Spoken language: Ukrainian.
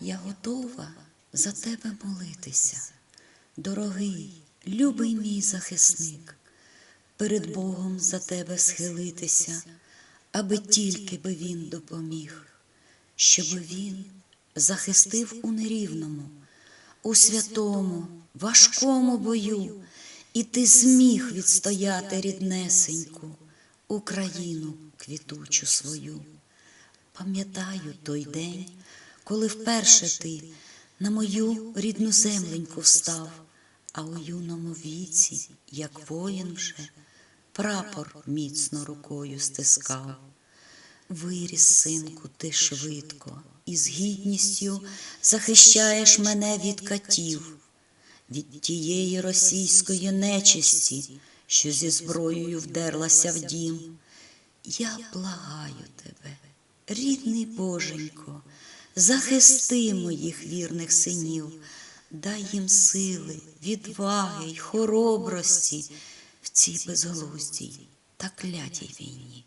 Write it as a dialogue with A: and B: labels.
A: Я готова за тебе молитися, дорогий, любий мій захисник, перед Богом за тебе схилитися, аби тільки би він допоміг, щоб він захистив у нерівному, у святому, важкому бою, і ти зміг відстояти ріднесеньку Україну квітучу свою. Пам'ятаю той день, коли вперше ти на мою рідну земленьку встав, а у юному віці, як воїн вже, прапор міцно рукою стискав. Виріс, синку, ти швидко, і з гідністю захищаєш мене від катів, від тієї російської нечисті, що зі зброєю вдерлася в дім. Я благаю тебе, рідний Боженько, захисти моїх вірних синів, дай їм сили, відваги й хоробрості в цій безглуздій та клятій війні.